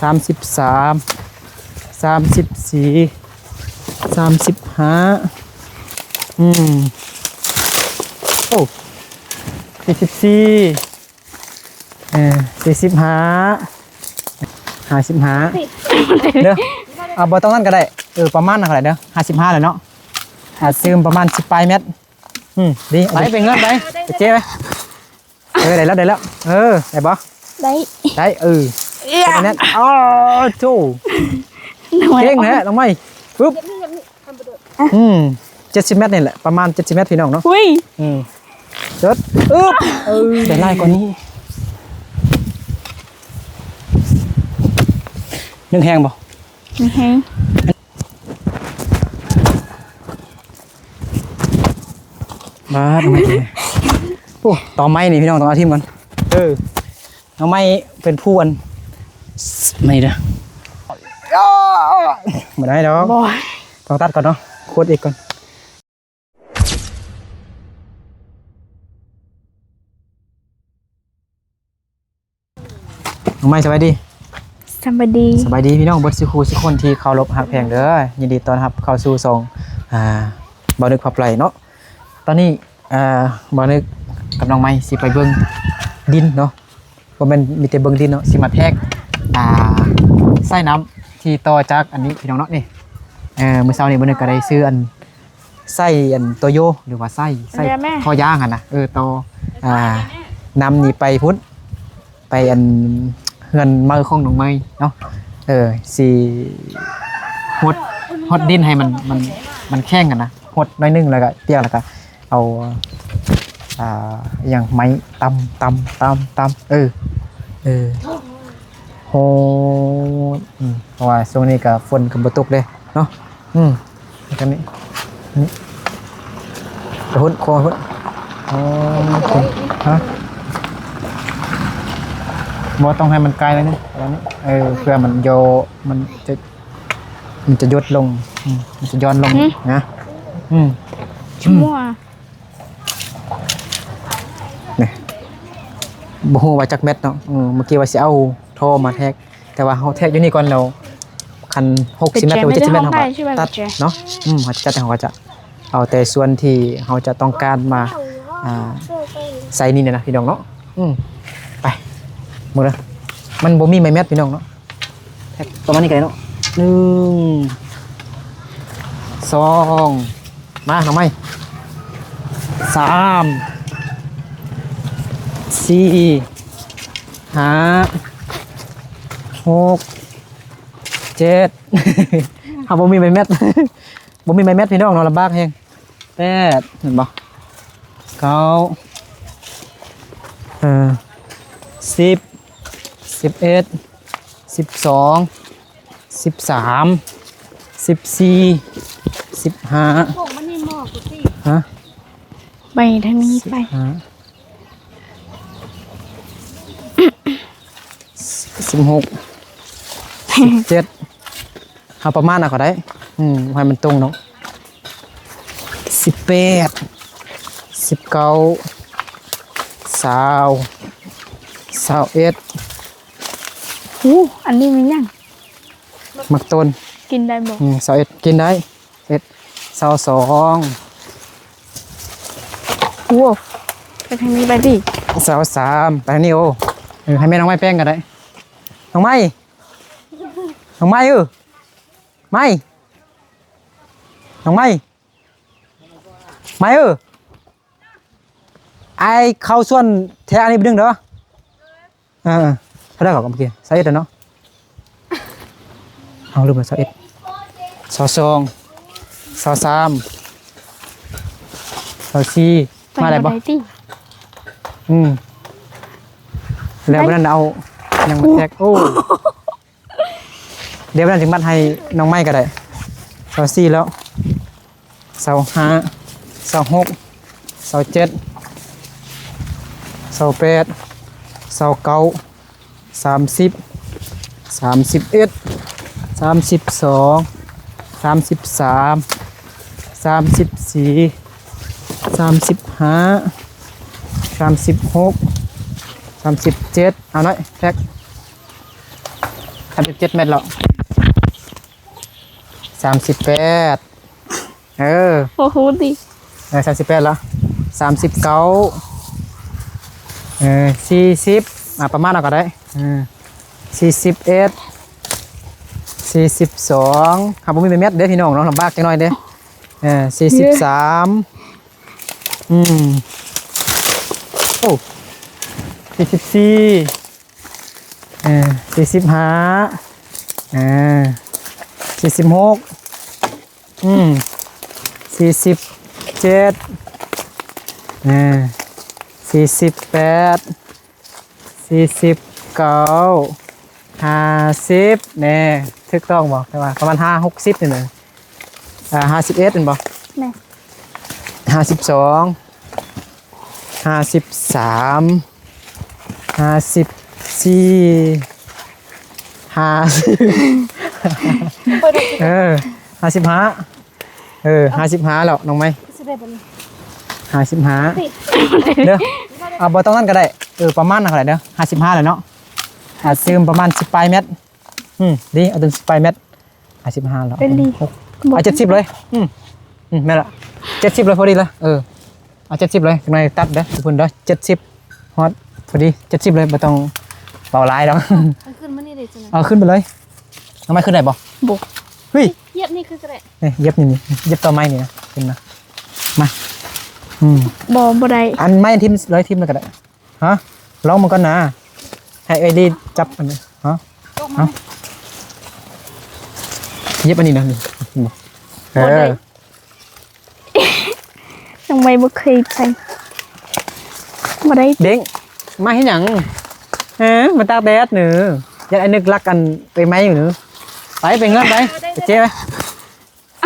สามสิบสามสามสิบสี่สามสิบห้าอืมโอ้สี่สิบสี่เออสี่สิบห้าห้าสิบห้าเด้อเอาบอต้องนั่นก็ได้เออประมาณนั่นก็ได้เด้อห้าสิบห้าเลยเนาะหาซื้อประมาณสิบปลายเมตรอืมดีไปเป็นเงินไปไปเจ๊ไปเออได้แล้วได้แล้วเออได้ปะได้ได้เออ เป็นอันนั้นอ๋อโธ่หน่วยเก่งแฮะน้องไม่ปึ๊บอืมเจ็ดสิบเมตรนี่แหละประมาณเจ็ดสิบเมตรพี่น้องเนาะอุ้ยอืมจดอึ๊บเออได้ไล่กว่านี้นึ่งแห้งบ่มีแฮงบ้าทำไมเนี่ยโอ้ต่อไม้นี่พี่น้องต้องเอาทิมก่อนเออเอาไม้เป็นผู้อัน ไม่เด้ออ้าวไม่ได้ดอกบ่ต้องตัดก่อนเนาะโคตรอีกก่อนน้องไม้สบายดีสบายดีสบายดีพี่น้องเบิดสิครูสิคนที่เคารพหักแพงเด้อยินดีต้อนรับเข้าสู่ซองอ่าบ่นึกพับไหลเนาะตอนนี้อ่าบ่นึกกับน้องไม้สิไปเบิ่งดินเนาะบ่แม่นมีแต่เบิ่งดินเนาะสิมาแทก อ่าไส้น้ำที่ต่อจากอันนี้พี่น้องเนาะนี่เออมื้อเช้านี้บ่นึกก็ได้ซื้ออันไส้อันโตโยหรือว่าไส้ไส้ท่อย่างหั่นน่ะเออต่ออ่านำนี่ไปพุทธไปอันเฮือนมือของน้องไม้เนาะเออสีหดหดดินให้มันมันมันแข้งกันนะหดหน้อยหนึงแล้วก็เปียกแล้วก็เอาอ่าอหย่างไม้ตำตำตำตำเออเออ โหอืมเพราะว่าช่วงนี้ก็ฝนกับบตกเลยเนาะอืมแล้วกันนี้นี่ไปหุ่นโคหุ่นอ๋อคุณฮะบ่ต้องให้มันไกลเลยนี่อะไรนี่เออเพื่อมันโยมันจะ มันจะยดลงอืมมันจะย้อนลงนะอืมชั่วโมงนี่บ่ฮู้ว่าจักเม็ดเนาะอืมเมื่อกี้ว่าสิเอา โทรมาแทกแต่ว่าเฮาแทกอยู่นี่ก่อนแล้วคัน60เมตรหรือว่า70เมตรเฮาก็ตัดเนาะอืมเฮาจะตัดแต่เฮาก็จะเอาแต่ส่วนที่เฮาจะต้องการมาอ่าใส่นี่เนี่ยนะพี่น้องเนาะอืมไปมื้อละมันบ่มีไม้เม็ดพี่น้องเนาะแทกประมาณนี้ก็ได้เนาะหนึ่งสองมาทำไมสามสี่ห้า หกเจ็ดเอาบ่มีใบเม็ดบ่มีใบเม็ดพี่น้องเนอนลำบากแฮงแปดเห็นบ่เก้าเออสิบสิบเอ็ดสิบสองสิบสามสิบสี่สิบห้าฮะไปทางนี้ไปฮะสิบหกสิบ เจ็ดเอาประมาณน่ะก็ได้ อืมให้มันตรงเนาะสิบแปดสิบเก้าสาวสาวเอ็ดอู้อันนี้มียังมักต้นกินได้บ่อืมสาวเอ็ดกินได้เอ็ดสาวสองโอ้ไปทางนี้ไปดิสาวสามไปทางนี่โอเออให้แม่น้องไม้แป้งกันได้น้องไม้ น้องไม้เออไม้น้องไม้ไม้เออไอเข้าส่วนแท้อันนี้ไปดึงเด้อเออเขาได้ก่อนเมื่อกี้สาวเอ็ดเด้อเนาะเอาลืมไปสาวเอ็ดสาวสองสาวสามสาวสี่ไปมาได้ปะติอืมแล้ววันนั้นเอายังมาแท็กโอ้ เดี๋ยววันนั้นถึงบัตรให้น้องไม้ก็ได้เสาสี่แล้วเสาห้าเสาหกเสาเจ็ดเสาแปดเสาเก้าสามสิบสามสิบเอ็ดสามสิบสองสามสิบสามสามสิบสี่สามสิบห้าสามสิบหกสามสิบเจ็ดเอาหน่อยแท็กสามสิบเจ็ดเมตรแล้วามสิบแปดเออโอ้โหดิเออสามสิบแปดแล้วสามสิบเก้าเออสี่สิบอะประมาณเอาก็ได้เออสี่สิบเอ็ดสี่สิบสองครับผมมีเป็นเม็ดเด้อพี่น้องเนาะลำบากจังหน่อยเด้อเออสี่สิบสามอืมโอ้สี่สิบสี่เออสี่สิบห้าเออสี่สิบหก อืมสี่สิบเจ็ดสี่สิบแปดสี่สิบเก้าห้าสิบเนี่ยถูกต้องบอกใช่ป่ะประมาณห้าหกสิบนี่เลยอ่าห้าสิบเอ็ดเป็นบอกแม่ห้าสิบสองห้าสิบสามห้าสิบสี่ห้าสิบเออ ห้าสิบห้าเออห้าสิบห้าแล้วน้องไหมสิได้บ่นี่ห้าสิบห้าเด้อเอาบอต้องนั่นก็ได้เออประมาณนั่นก็ได้เด้อห้าสิบห้าเลยเนาะอาซื้อประมาณสิบปลายเมตรอืมดีเอาถึงสิบปลายเมตรห้าสิบห้าแล้วเป็นดีหกเอาเจ็ดสิบเลยอืมอืมแม่นละเจ็ดสิบเลยพอดีเลยเออเอาเจ็ดสิบเลยทำไมตัดเด้อทุกคนเด้อเจ็ดสิบฮอตพอดีเจ็ดสิบเลยไม่ต้องเบาหลายแล้วมันขึ้นมานี่ได้จังได๋เอาขึ้นไปเลยทำไมขึ้นได้บ่บุกเฮ้ยเห ยียบนี่คือก็ได้นี่เย็บนี่นี่เย็บต่อไม้นี่นะขึ้นมามาอืมบ่บ่ได้อันไม่ทิมร้อยทิมเลยก็ได้ฮะลองมันก่อนนะให้ไอ้ดีจับอันนี้ฮะตกมาเอ้าเย็บอันนี้นะนี่เออยังไม่บ่เคยใส่บ่ได้เด้งมาให้หยังเออมาตากแดดหนือยันไอ้นึกรักกันไปไหมอยู่หนือ ไปไปเงินไปไปเจ๊ไป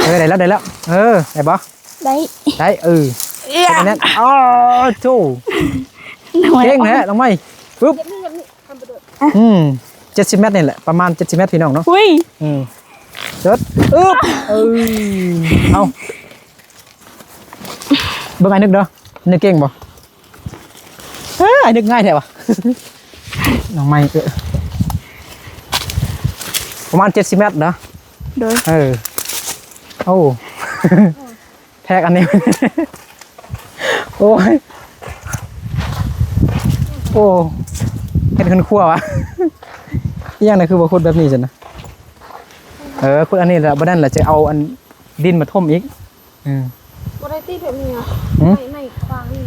เออได้แล้วได้แล้วเออได้ปะได้ได้เออเอื้อแค่นั้นอ๋อโธ่หน่อยเก่งแฮะลงไปปึ๊บเหยียบนี่เหยียบนี่ทำไปโดดอืมเจ็ดสิบเมตรนี่แหละประมาณเจ็ดสิบเมตรพี่น้องเนาะอุ้ยอืมจดอึ๊บเออเอาเบิ่งไอ้นึกเด้อนึกเก่งบ่เอ้ยไอ้นึกง่ายแท้วะน้องไม่เออ ประมาณเจ็ดสิบเมตรเนาะโดยเออโอ้แทกอันนี้ โอ้ยโอ้เห็นคนขั้ววะอีกอย่างหนึงคือบ่คุดแบบนี้จ้ะนะเออคุณอันนี้แหละบ่นั่นแหละจะเอาอันดินมาท่มอีกอืมบ่ได้ตีแบบนี้อะหืมไม่ไม่ฟางนี่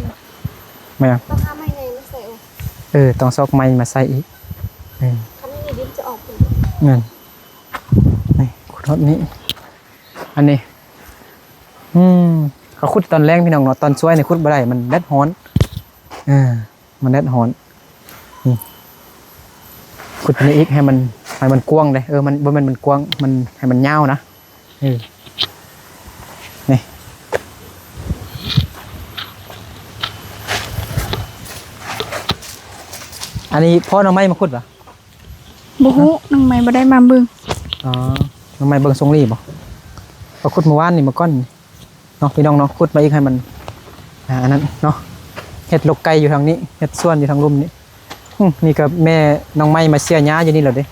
ไม่เอาต้องหาไม้ไงมาใส่เอาเออต้องซอกไม้มาใส่อีกเออคันนี้ดินจะออกเป็นเงินนี่ขุด รถนี้ อันนี้ อืมเขาขุดตอนแรงพี่น้องเนาะตอนช่วยเนี่ยขุดบ่ได้มันแดดฮ้อนเออมันแดดฮ้อนนี่ขุดอันนี้อีกให้มันให้มันกว้างเลยเออมันบ่แมันมันกว้างมันให้มันยาวนะเออนี่อันนี้พ่อน้องไม้มาขุดปะบ่ฮู้น้องไม่บ่ได้มาเบิ่งอ๋อ น้องไม้เบิ่งทรงรีบ่เอาขุดเมื่อวานนี่มาก้อนนี่เนาะพี่น้องเนาะขุดมาอีกให้มันอ่าอันนั้นเนาะเห็ดลกไก่อยู่ทางนี้เห็ดส่วนอยู่ทางลุ่มนี้อืมนี่ก็แม่น้องไม้มาเสียหญ้าอยู่นี่เหรอเด้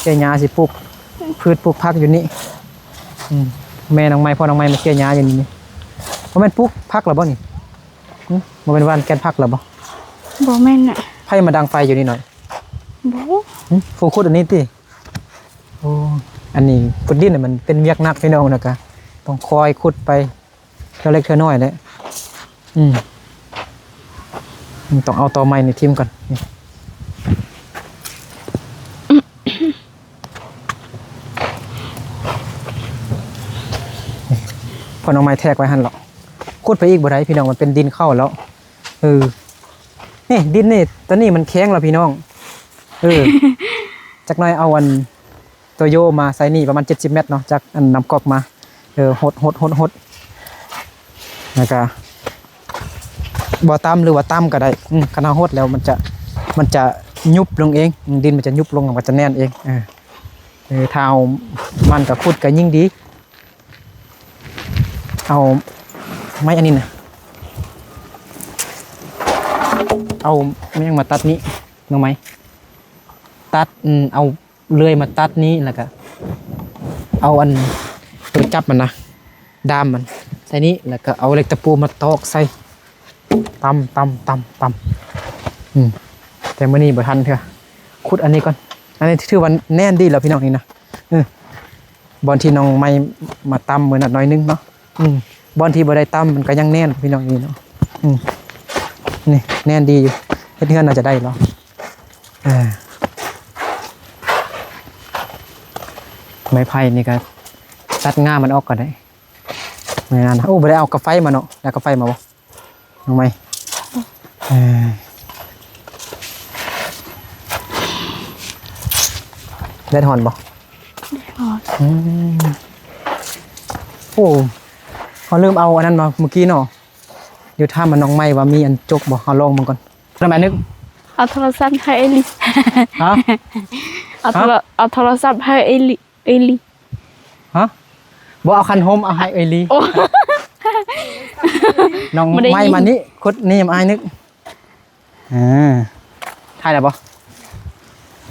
เสียหญ้าสิปลูกพืชปลูกผักอยู่นี่อืมแม่น้องไม้พ่อน้องไม้มาเสียหญ้าอยู่นี่บ่แม่นปลูกผักเหรอบ่นี่อืมบ่แม่นว่านแกนผักเหรอบ่บ่แม่นน่ะไผมาดังไฟอยู่นี่หน่อยบ่หึฟูขุดอันนี้ติโอ้ อันนี้ขุดดินน่ะมันเป็นเวียกหนักพี่น้องนะกะต้องคอยขุดไปเท่าเล็กเท่าน้อยแหละอืมอืมต้องเอาตอไม้ในทีมก่อนนี่พอน้องไม้แทกไว้หันหรอกขุดไปอีกบ่ได้พี่น้องมันเป็นดินเข้าแล้วเออนี่ดินนี่ตอนนี้มันแข็งแล้วพี่น้องเออจากหน้อยเอาอัน ตัวโยมาใส่นี่ประมาณเจ็ดสิบเมตรเนาะจากอันนำกอกมาเออหดหดหดหดแล้วก็บ่ตามหรือว่าตามก็ได้อืมคณะหดแล้วมันจะมันจะยุบลงเอง ดินมันจะยุบลงมันจะแน่นเองเออเออถ้ามันกับขุดก็ยิ่งดี เอาไม้อันนี้นะเอาไม่ยังมาตัดนี้น้องไหมตัดเอา เลื่อยมาตัดนี้แล้วก็เอาอันตัวจับมันนะดามมันใส่นี้แล้วก็เอาเหล็กตะปูมาตอกใส่ตำตำตำตำอืมแต่มื่อนี้บ่ทันเถอะขุดอันนี้ก่อน อันนี้ถือว่าแน่นดีแล้วพี่น้องนี่นะเออบอลที่น้องไม่มาตำเหมือนนน้อยนึงเนาะอืมบอลที่บ่ได้ตำมันก็ยังแน่นพี่น้องนี่เนาะอืมนี่แน่นดีอยู่เฮ็ดเฮือนน่าจะได้แล้วเออ ไม้ไผ่นี่ก็ตัดง่ามันออกก่อนได้ไม่นานนะโอ้บ่ได้เอากระไฟมาเนาะแล้วกระไฟมาบ่น้องไม่เออได้ถอนบ่อ๋ออืมโอ้เขาลืมเอาอันนั้นมาเมื่อกี้เนาะเดี๋ยวถ้ามันน้องไม่ว่ามีอันจกบอกเขาลองมันก่อนทำไมนึกเอาโทรศัพท์ให้เอลิ ฮะ เอาโทรเอาโทรศัพท์ให้เอลิ เอลิฮะบอกเอาคันโฮมเอาให้เอยลีโอ้น้องบ่ได้ยินไม่มานี่คุดนี่มาไอ้นึกอ่าถ่ายแล้วปะ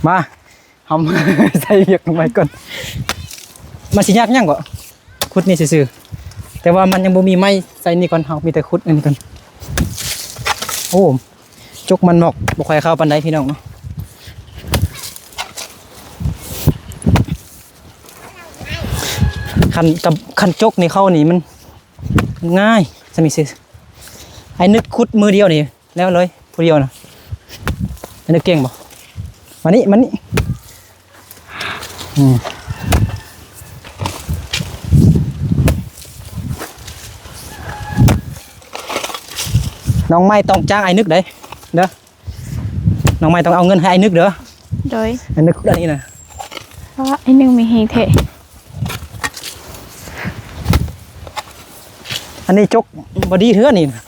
มาทำใส่เบียกลงไปก่อนมันสิยากยังก่คุดนี่ซื่อๆแต่ว่ามันยังบ่มีไม้ใส่นี่ก่อนเฮามีแต่คุดอันนี้ก่อนโอ้จกมันหมอกบ่ค่อยเข้าปานใดพี่น้องเนาะ คันกับคันจกนี่เข้านี่มันง่ายจะมีสิไอ้นึกคุดมือเดียวนี่แล้วเลยผู้เดียวนะไอ้นึกเก่งบ่มานี่มานี่อืมน้องไม้ต้องจ้างไอ้นึกเด้เด้อน้องไม้ต้องเอาเงินให้ไอ้นึกเด้อโดยไอ้นึกคุดอันนี้นะเพราะว่าไอ้หนึ่งมีเฮงเท อันนี้จกบอดี้เถื่อนี่นะ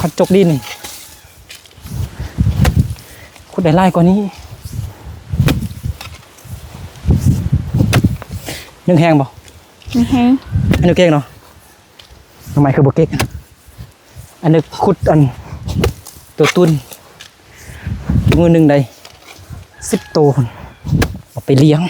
ขัดจกดินนี่คุดได้ไล่กว่านี้นึ่งแห้งบ่มีเฮงอันนี้เก่งเนาะทำไมคือบ่เก่งอันนี้ขุดอันตัวตุนมือหนึ่งได้สิบตัวพุ่นเอาไปเลี้ยง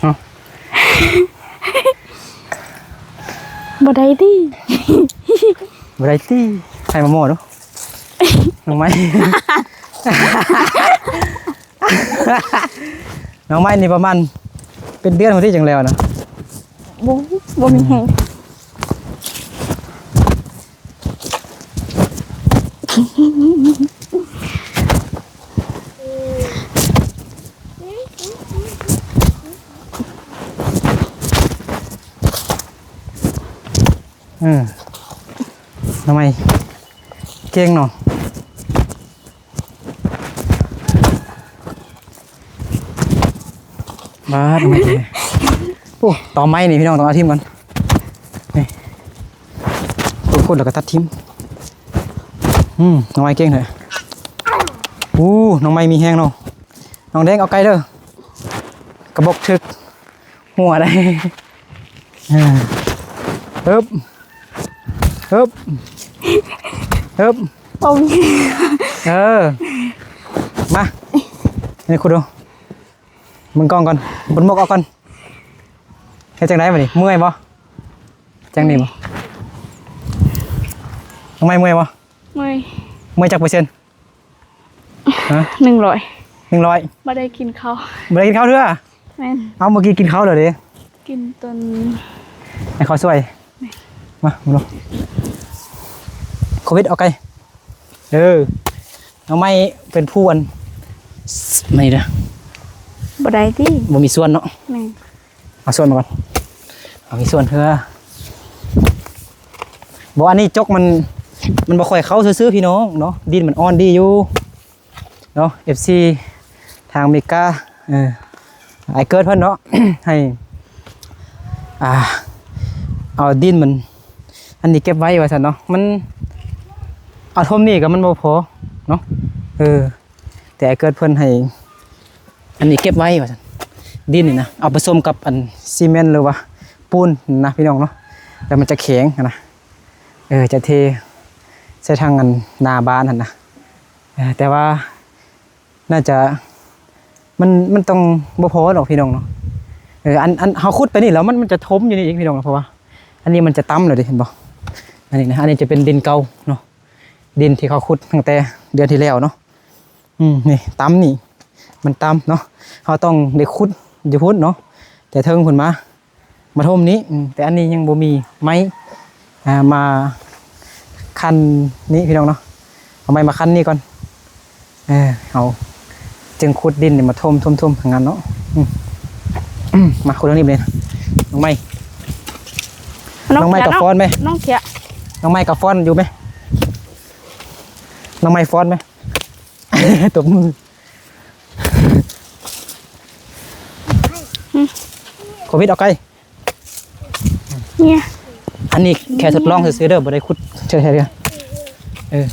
เอาบ่ได้ดิบไรตี้ใครมาโม่ดูน้องไม้ น้องไม้นี่ประมาณเป็นเดือนคนที่จังแล้วนะบ่บ่มีเฮง ออน้องไมเก่งเนาะบ้าทำไมเก่งโอ้ต่อไม้นี่พี่น้องต้องเอาทิมกันนี่ขุดแล้วก็ตัดทิมอืมน้องไม้เก่งเลยอู้น้องไม้มีแห้งเนาะน้องแดงเอาไกลเด้อกระบอกถึกหัวได้อ่าฮึบ ฮึบฮึบบ่มีเออ มา นี่คุณดู มึงกล้องก่อนบนมกเอาก่อนเฮ็ดจังไดมาดิเมื่อยบ่จังนี่บ่ทำไมเมื่อยบ่ไม่เมื่อยจักเปอร์เซ็นต์ฮะหนึ่งร้อยหนึ่งร้อยบ่ได้กินข้าวบ่ได้กินข้าวเด้อแม่นเอาเมื่อกี้กินข้าวเหรอเด้กินตนให้เขาช่วยมามาดู โควิดเอาไกลเออเอาไม่เป็นผู้อันไม่เด้อบ่ได้ดิบ่มีส่วนเนาะแม่นเอาส่วนมาก่อนเอามีส่วนเถอะบอกอันนี้จกมันมันบ่ค่อยเข้าซื้อๆพี่น้องเนาะดินมันอ่อนดีอยู่เนาะ FC ทางอเมริกาเออไอเกิดเพิ่นเนาะ ให้อ่าเอาดินมัน อันนี้เก็บไว้ว่าซั่นเนาะมัน เอาทมนี่ก็มันบ่พอเนาะเออ แต่ไอ้เกิดเพิ่นให้ อันนี้เก็บไว้ว่าซั่นดินนี่นะเอาผสมกับอันซีเมนต์หรือว่าปูนนะพี่น้องเนาะแล้วมันจะแข็งนะเออจะเทใช้ทางอันหน้าบ้านหั่นนะแต่ว่าน่าจะมันมันต้องบ่พอหรอกพี่น้องเนาะเอออันอันเฮาขุดไปนี่แล้วมันมันจะทมอยู่นี่อีกพี่น้องเนาะเพราะว่า อันนี้มันจะต่ำเลยดิเห็นบ่อันนี้นะอันนี้จะเป็นดินเก่าเนาะ ดินที่เขาขุดตั้งแต่เดือนที่แล้วเนาะอืมนี่ต่ำนี่ มันต่ำเนาะเขาต้องได้ขุดอยู่พุดเนาะแต่เทิงผลมามาทมนี้อืมแต่อันนี้ยังบ่มีไม้อ่ามาคันนี้พี่น้องเนาะเอาไม้มาคันนี้ก่อนเออเอาจึงขุดดินนี่มาทมทมทมทางนั้นเนาะอืมอืมมาขุดตรงนี้ไปเลยน้องไม้น้องไม้กับฟอนไหมน้องเขียน้องไม้กับฟอนอยู่ไหม น้องไม้ฟอนไหมตบมือโควิดเอาไกลเนี่ยอันนี้แค่ทดลองซื้อๆเด้อบ่ได้ขุดเฉยๆเด้อเออ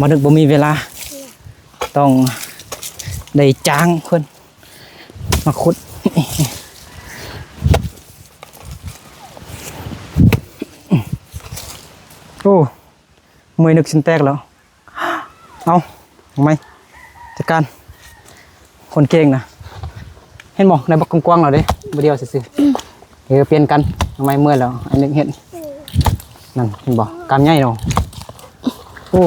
มาดึกบ่มีเวลา ต้องได้จ้างเพิ่นมาขุด โอ้มือนึกสินแตกแล้ว เอาทำไมจัดการ คนเก่งนะเห็นบ่ในบักกว้างๆเราเด้บ่เดียวซื่อๆเออเปลี่ยนกันทำไมเมื่อยแล้ว อันนึงเห็น นั่นเห็นบ่กามใหญ่เนาะโอ้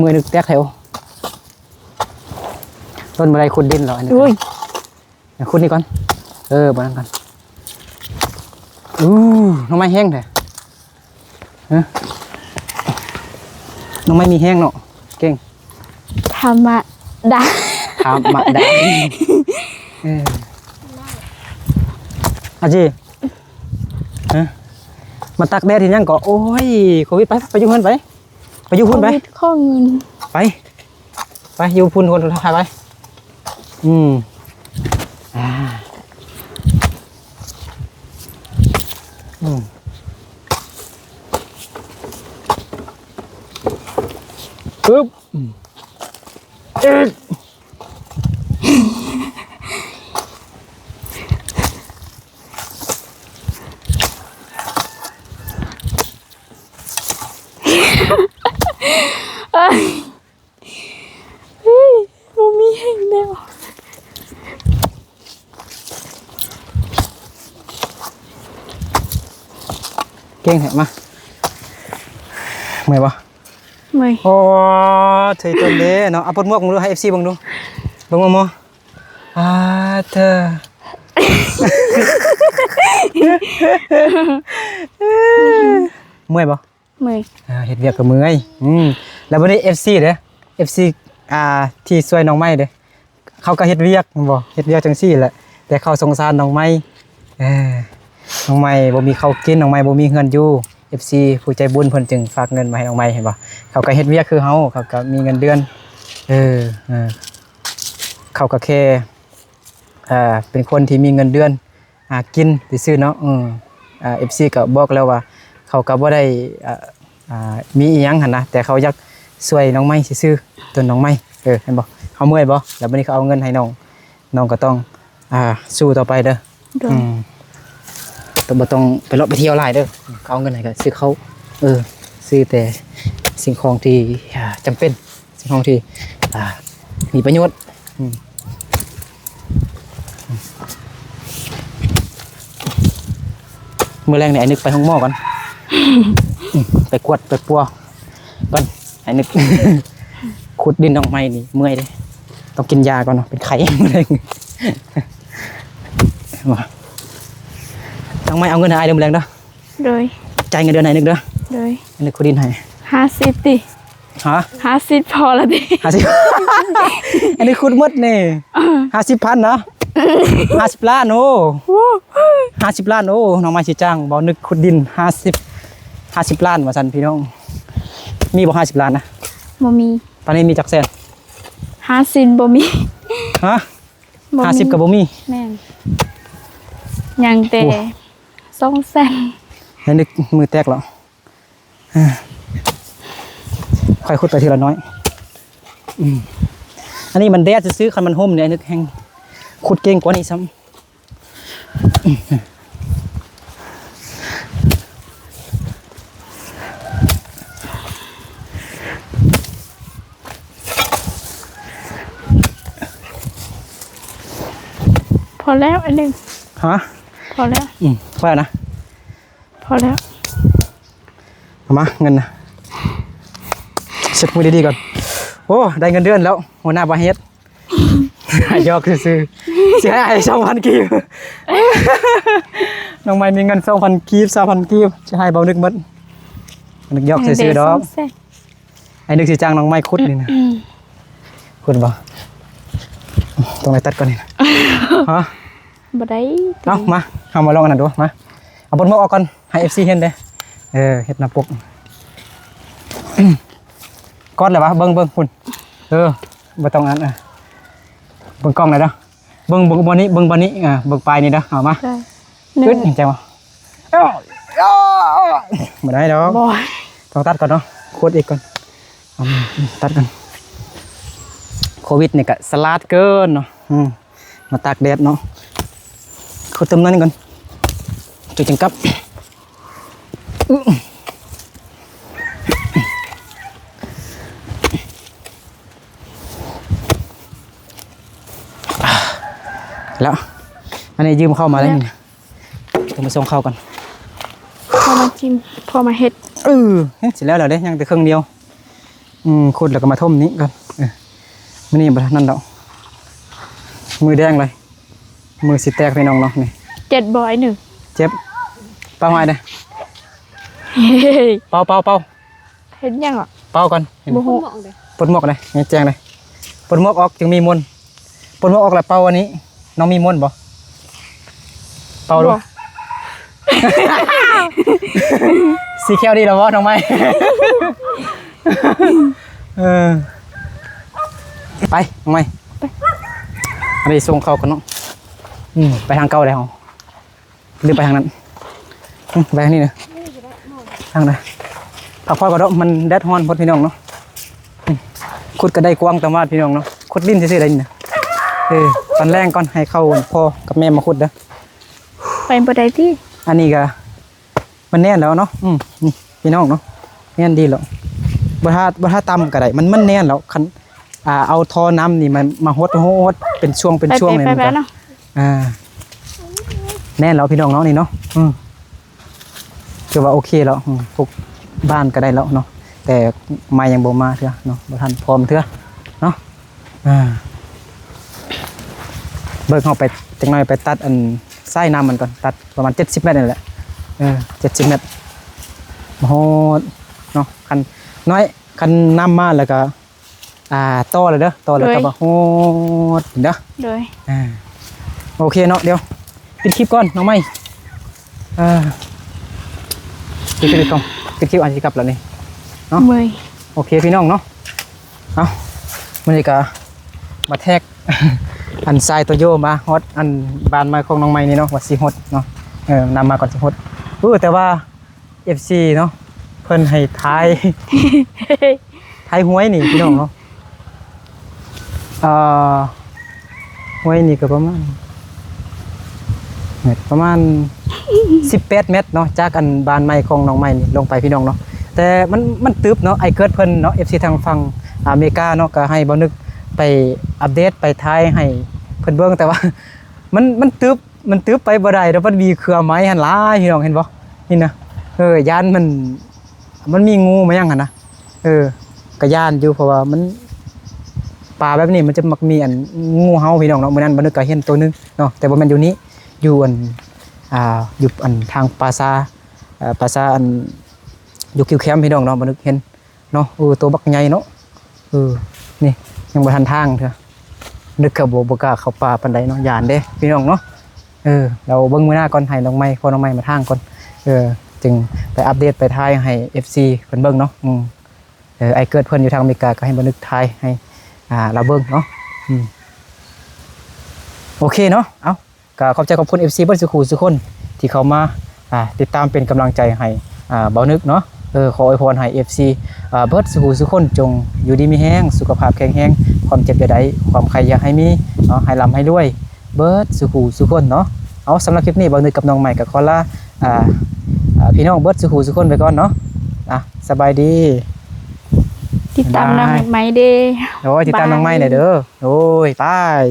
มือนึกแตกแถวต้นบ่ได้ขุดดินแล้วอันนี้อุ้ยเอาขุดนี่ก่อน เออบ่นั่นกันอู้น้องไม้แห้งแท้ ฮะน้องไม้มีแห้งเนาะเก่งธรรมดาถามมาได้เอออาจีฮะมาตักแดดที่ยังก็โอ้ยโควิดไปไปอยู่พุ่นไปไปอยู่พุ่นไปโควิดข้อเงินไป ไปอยู่พุ่นคนทายไปอืมอ่า ปึ๊บอืมเอ๊ะเอ้ยเฮ้ยบ่มีแห่งแล้วเก่งแหะมาเมื่อยปะไม่โอ้ เธอตัวเด้เนาะเอาปลดหมวกมึงดูให้ FC เบิ่งดูเบิ่งมาโมอ่าเธอเมื่อยปะไม่อ่าเฮ็ดเวียกกับเมื่อยอืมแล้ววันนี้ FC เด้อ FC อ่าที่ช่วยน้องไม้เด้อเขาก็เฮ็ดเวียกบ่เฮ็ดเวียกจังซี่แหละแต่เขาสงสารน้องไม้เออน้องไม้บ่มีข้าวกินน้องไม้บ่มีเงินอยู่ FC ผู้ใจบุญเพิ่นจึงฝากเงินมาให้น้องไม้เห็นบ่เขาก็เฮ็ดเวียกคือเฮาเขาก็มีเงินเดือน เออเออเขาก็แค่อ่าเป็นคนที่มีเงินเดือนหากินซื่อๆเนาะอืมอ่า FC ก็บอกแล้วว่า เขาก็บ่ได้อ่าอ่ามีอีหยังหั่นนะแต่เขาอยากช่วยน้องไม้ซื่อๆต้นน้องไม้เออเห็นบ่เขาเมื่อยบ่แล้วบัดนี้เขาเอาเงินให้น้องน้องก็ต้องอ่าสู้ต่อไปเด้อโดยอืม ต้องบ่ต้องไปเลาะไปเที่ยวหลายเด้อเขาเอาเงินให้ก็ซื้อเขาเออ ซื้อแต่สิ่งของที่อ่าจำเป็น สิ่งของที่อ่ามีประโยชน์อืมมื่อแรงเนี่ยไอ้นึกไปห้องหม้อก่อนอืมไปกวดไปปัวก่อนไอ้นึกขุดดินออกไม้นี่เมื่อยเลยต้องกินยาก่อนเนาะเป็นไข้มื่อแรงมา ต้องไม่เอาเงินให้ไอ้เดิมแรงเด้อโดยจ่ายเงินเดือนไหนนึกเด้อโดยไอ้นึกขุดดินให้ห้าสิบดิฮะห้าสิบพอละดิห้าสิบอันนี้คุณมดนี่ห้าสิบพันเนาะห้าสิบล้านโอ้ห้าสิบล้านโอ้น้องไม้ชิจ้างบอกนึกขุดดินห้าสิบห้าสิบล้านว่าสันพี่น้อง มีบอกห้าสิบล้านนะบ่มี ตอนนี้มีจักแสนห้าสิบบ่มีฮะบ่มีห้าสิบกับบ่มีแม่นยังแต่โอ้ สองแสนให้นึกมือแตกแล้วอ่าค่อยขุดไปทีละน้อยอืมอันนี้มันแดดจะซื้อคันมันห่มเนี่ยนึกแห้งขุดเก่งกว่านี้ซ้ำพอแล้วอันหนึ่งฮะ พอแล้วอืมว่านะ พอแล้วเอามาเงินนะเช็ดมือดีๆก่อน โอ้ ได้เงินเดือนแล้ว หัวหน้าบาเฮ็ดยอกซื้อๆเสียไอ้สองพันกีบน้องไม่มีเงินสองพันกีบสามพันกีบจะให้เบานึกหมัดนึกยอกซื้อๆดอกเสร็จไอ้นึกสิจ้างน้องไม้คุดนี่นะคุดบ่ตรงไหนตัดก่อนนี่นะฮะบ่ได้เอามา เอามาลองอันนั้นดูมาเอาบนหมวกออกก่อนให้ FC เห็นเด้เออเฮ็ดหน้าปกอืมก้อนเลยวะเบิ่งเบิ่งคุณเออบ่ต้องอันอะเบิ่งกล้องหน่อยเด้อเบิ่งเบิ่งบนนี้เบิ่งบนนี้อ่าเบิ่งปลายนี่เด้อเอามาได้หนึ่ขึ้นงเห็นใจบ่อ้าวอ้าวบ่ได้ดอกบ่ต้องตัดก่อนเนาะโคตรอีกก่อนเอามาตัดกันโควิดนี่ก็สลัดเกินเนาะอืมมาตากแดดเนาะ เขาเติมนั้นก่อนจุดจังกับอื้อแล้วอันนี้ยืมเข้ามาแล้วนี่ต้องไปส่งเข้ากันพอมาจิ้มพอมาเฮ็ดเออเฮ้ยเสร็จแล้วเหรอเด้ยังแต่เครื่องเดียว อืมขุดแล้วก็มาท่มนี้ก่อนเออมันนี่บนั่นดอกมือแดงเลย มือสิแตกพี่น้องเนาะนี่เจ็ดบ่อยหนึ่งเจ็บเป้าไม้เด้เฮ้ยเป้าเป้าเป้าเฮ็ดยังอะเป้าก่อนเห็นบ่คุฮู้ณหมอกเลยปลดหมวกเลยนี่แจงเลยปลดหมวกออกจึงมีมนต์ปลดหมวกออกแล้วเป้าอันนี้ น้องมีมนต์บ่เป้าดูบ่สีเขียวดีแล้ววะน้องไม้เออไปน้องไม้อันนี้ส่งเข้ากันเนาะ อืมไปทางเก่าแล้วหรือไปทางนั้นอืมไปทางนี้เนอะทางไหนพักผ่อนก่อนเนาะมันแดดฮ้อนพดพี่น้องเนาะอืมขุดก็ได้กว้างตามวาดพี่น้องเนาะขุดดินซื่อๆได้นี่นะเออตอนแรกก่อนให้เข้าพ่อกับแม่มาขุดเด้อไปบ่ได้ที่อันนี้ก็มันแน่นแล้วเนาะอืมนี่พี่น้องเนาะแน่นดีแล้วบ่ถ้าบ่ถ้าต่ำก็ได้มันมันแน่นแล้วคันอ่าเอาท่อน้ำนี่มันมาฮดฮดเป็นช่วงเป็นไปช่วงไปเลยไปมันไปก็เนาะ อ่า แน่นแล้วพี่น้องเนาะนี่เนาะอืมถือว่าโอเคแล้วอืมพวกบ้านก็ได้แล้วเนาะแต่มายังบ่มาเถอะเนาะบ่ทันพร้อมเถอะเนาะอ่าเบิกเขาไปจังหน่อยไปตัดอันไส้น้ำมันก่อนตัดประมาณเจ็ดสิบเมตรนี่แหละเออเจ็ดสิบเมตรโหดเนาะคันน้อยคันน้ำมาแล้วก็อ่าต่อเลยเด้อต่อแล้วก็บ่โหดเด้อโดยอ่า โอเคเนาะเดี๋ยวปิดคลิปก่อนน้องไม่อ่าปิดคลิปก่อนปิดคลิปอาจจะกลับแล้วนี่เนาะเมื่อยโอเคพี่น้องเนาะเอามันนี่ก็มาแทก อันทรายตัวโยมาฮอตอันบานไม้ของน้องไม้นี่เนาะวัดสีฮอตเนาะเออนำมาก่อนสิฮอตเออแต่ว่า FC เนาะเพิ่นให้ทายทายหวยนี่พี่น้องเนาะเอ่อหวยนี่ก็ประมาณ เม็ดประมาณ 18 เมตรเนาะจากอันบานไม้ของน้องไม้นี่ลงไปพี่น้องเนาะแต่มันมันตึบเนาะไอเกิดเพิ่นเนาะ FC ทางฝั่งอเมริกาเนาะก็ให้บ่นึกไปอัปเดตไปท้ายให้เพิ่นเบิ่งแต่ว่า มันมันตึบมันตึบไปบ่ได้แล้วมันมีเครือไม้หั่นหลายพี่น้องเห็นบ่นี่นะเออยานมันมันมีงูมายังหั่นนะเออก็ยานอยู่เพราะว่ามันป่าแบบนี้มันจะมักมีอันงูเห่าพี่น้องเนาะมื้อนั้นบ่นึกก็เห็นตัวนึงเนาะแต่บ่แม่นอยู่นี้ อยู่อันอ่าอยู่อันทางปาซาอ่อปาซาอันอยู่คิวแคมพี่น้องเนาะมานึกเห็นเนาะเออตัวบักใหญ่เนาะเออนี่ยังบ่ทันทางเถอะนึกกับบ่บ่กล้าเข้าป่าปานใดเนาะย่านเด้พี่น้องเนาะเออเราเบิ่งมื้อหน้าก่อนให้น้องไม้พอน้องไม้มาทางก่อนเออจึงไปอัปเดตไปทายให้ FC เพิ่นเบิ่งเนาะอืมเออไอเกิดเพิ่นอยู่ทางอเมริกาก็ให้บ่นึกทายให้อ่าเราเบิ่งเนาะอืมโอเคเนาะเอ้า ก็ขอบใจขอบคุณ FC เบิ่สุขุสุกคนที่เข้ามาอ่าติดตามเป็นกำลังใจให้อ่าเบานึกเนาะเออขออวยพรให้ FC อ่าเบิดสุขสุขคนจงอยู่ดีมีแห้งสุขภาพแข็งแรงความเจ็บอย่าได้ความใครอยากให้มีเนาะให้ร่ำให้รวย เบิดสุขสุขคนเนาะเอาสำหรับคลิปนี้บ่าวนึกกับน้องใหม่กับคอลาอ่าอ่าพี่น้องเบิดสุขสุขคนไปก่อนเนาะอะสบายดี ติดตามน้องบ๊ายบายไหมเด้ โอ้ยติดตามน้องใหม่หน่อยเด้อ โอ้ยบาย